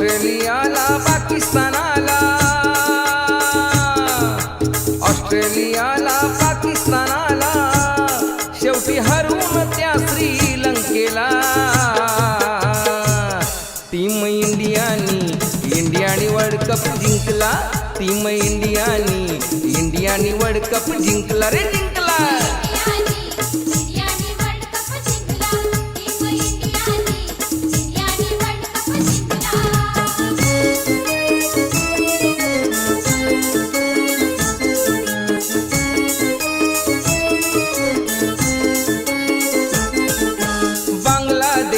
ऑस्ट्रेलियाला पाकिस्तानाला. ऑस्ट्रेलियाला पाकिस्तानाला. शेवटी हरवून त्या श्रीलंकेला. टीम इंडियानी इंडियानी वर्ल्ड कप जिंकला. टीम इंडियानी इंडियानी वर्ल्ड कप जिंकला. रे जिंकला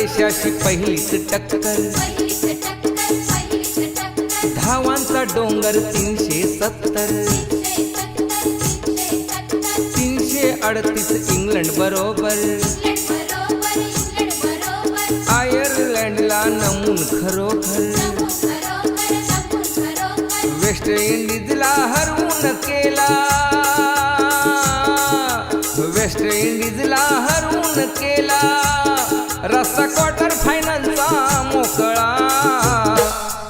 बांगलादेशाशी पहिलीच टक्कर. धावांचा डोंगर तीनशे सत्तर. तीनशे अडतीस इंग्लंड बरोबर. आयर्लंडला नमून खरोखर. वेस्ट इंडिजला हरवून केला. वेस्ट इंडिजला हरवून केला. रस्ता क्वार्टर फायनलचा मोकळा.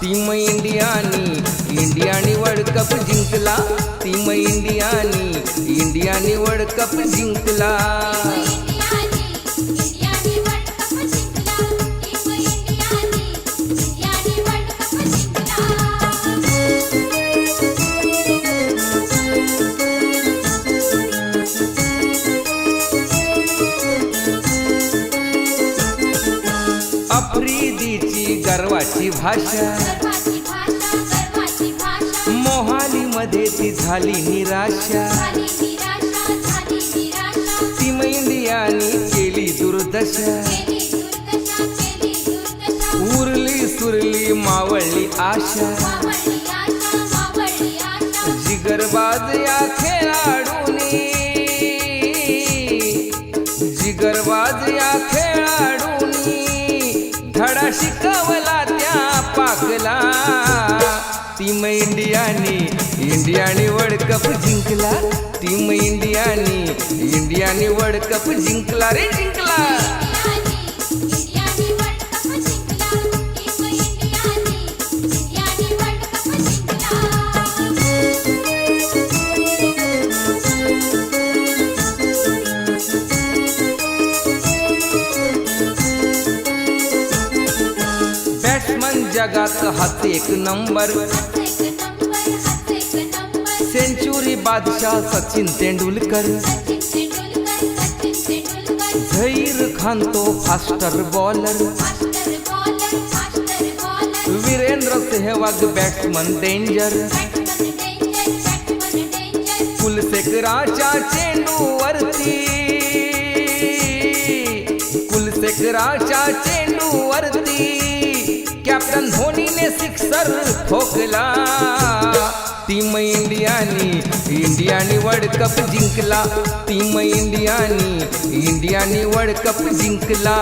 टीम इंडियानी इंडियानी वर्ल्ड कप जिंकला. टीम इंडियानी इंडियानी वर्ल्ड कप जिंकला. आफ्रिदीची गर्वाची भाषा. गर्वाची भाषा गर्वाची भाषा. मोहालीमध्ये ती झाली निराशा. टीम इंडियानी केली दुर्दशा. उरली सुरली मावळली आशा. जिगरबाज या खेळाडूनी. जिगरबाज या शिकवला त्या पाकला. टीम इंडियाने इंडियाने वर्ल्ड कप जिंकला. टीम इंडियाने इंडियाने वर्ल्ड कप जिंकला रे जिंकला. जगत हात एक नंबर। सेंचुरी बादशाह सचिन तेंदुलकर धैर खान तो faster bowler. Virender Sehwag batsman danger. कुलशेखराच्या चेंडूवरती कुलशेखराच्या चेंडूवरती कॅप्टन धोनीने सिक्सर ठोकला. टीम इंडियानी इंडियानी वर्ल्ड कप जिंकला. टीम इंडियानी इंडियानी वर्ल्ड कप जिंकला.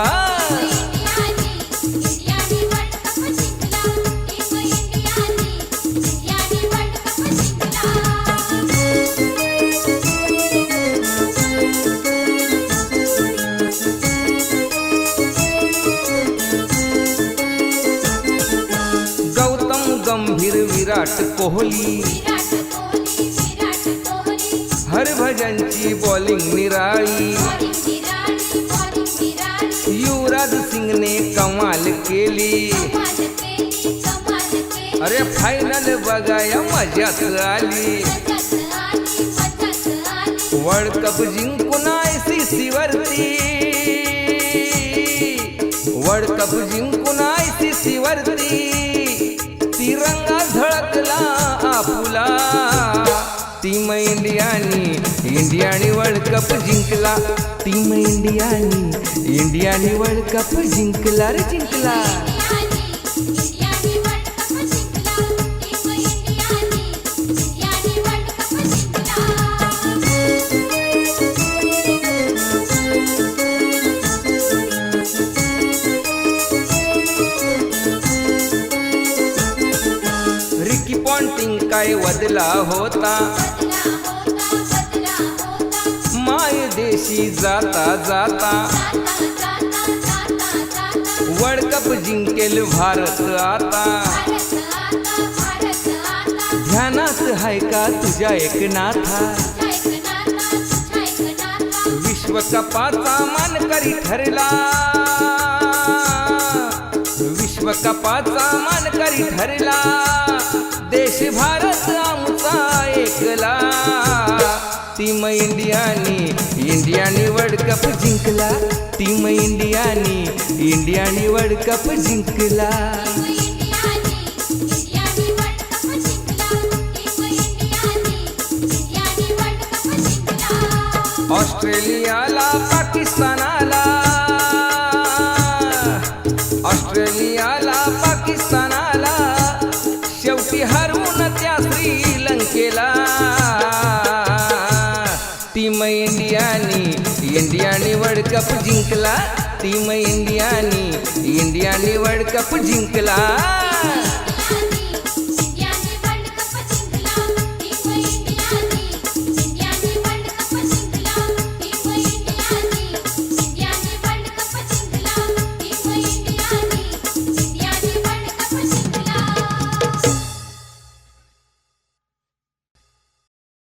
विराट कोहली. हरभजनची बॉलिंग निराळी. युवराज सिंगने कमाल केली. अरे फायनल बघाया मजाच आली. वर्ल्ड कप जिंकून आय सी सी वरती. वर्ल्ड कप जिंकून आय सी सी वरती. फुला टीम इंडियानी इंडियाने वर्ल्ड कप जिंकला. टीम इंडियानी इंडियाने वर्ल्ड कप जिंकला रे जिंकला. बदला होता. मायदेशी माय देशी जाता जाता. वर्ल्ड कप जिंकेल भारत आता. ध्यानात हाय का तुझ्या एकनाथा? ऐकनाता ऐकनाता विश्वकपाचा मानकरी ठरला. विश्वकपाचा मानकरी ठरला. देश भारत आमचा एकला. टीम इंडियानी इंडियानी वर्ल्ड कप जिंकला. टीम इंडियानी इंडियानी वर्ल्ड कप जिंकला. ऑस्ट्रेलियाला पाकिस्तानाला. ऑस्ट्रेलियाला पाकिस्तान कप जिंकला टीम इंडियानी. इंडियानी वर्ल्ड कप जिंकला.